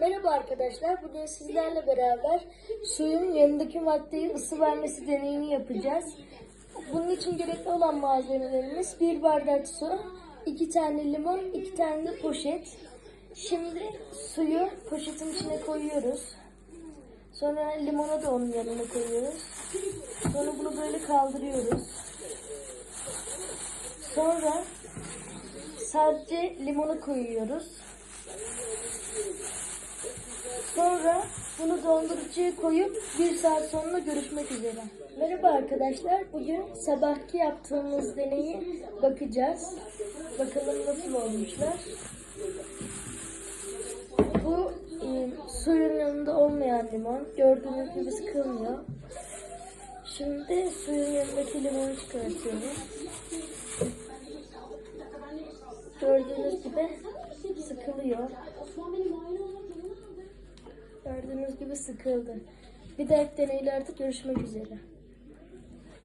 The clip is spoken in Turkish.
Merhaba arkadaşlar. Bugün sizlerle beraber suyun yanındaki maddeyi ısı vermesi deneyini yapacağız. Bunun için gerekli olan malzemelerimiz bir bardak su, iki tane limon, iki tane de poşet. Şimdi suyu poşetin içine koyuyoruz. Sonra limonu da onun yanına koyuyoruz. Sonra bunu böyle kaldırıyoruz. Sonra sadece limonu koyuyoruz. Sonra bunu dondurucuya koyup bir saat sonra görüşmek üzere. Merhaba arkadaşlar. Bugün sabahki yaptığımız deneyi bakacağız. Bakalım nasıl olmuşlar. Bu e, suyun yanında olmayan limon. Gördüğünüz gibi sıkılmıyor. Şimdi suyun yanındaki limonu çıkartıyoruz. Gördüğünüz gibi sıkılıyor. Gördüğünüz gibi sıkıldı. Bir dahaki deneylerde görüşmek üzere.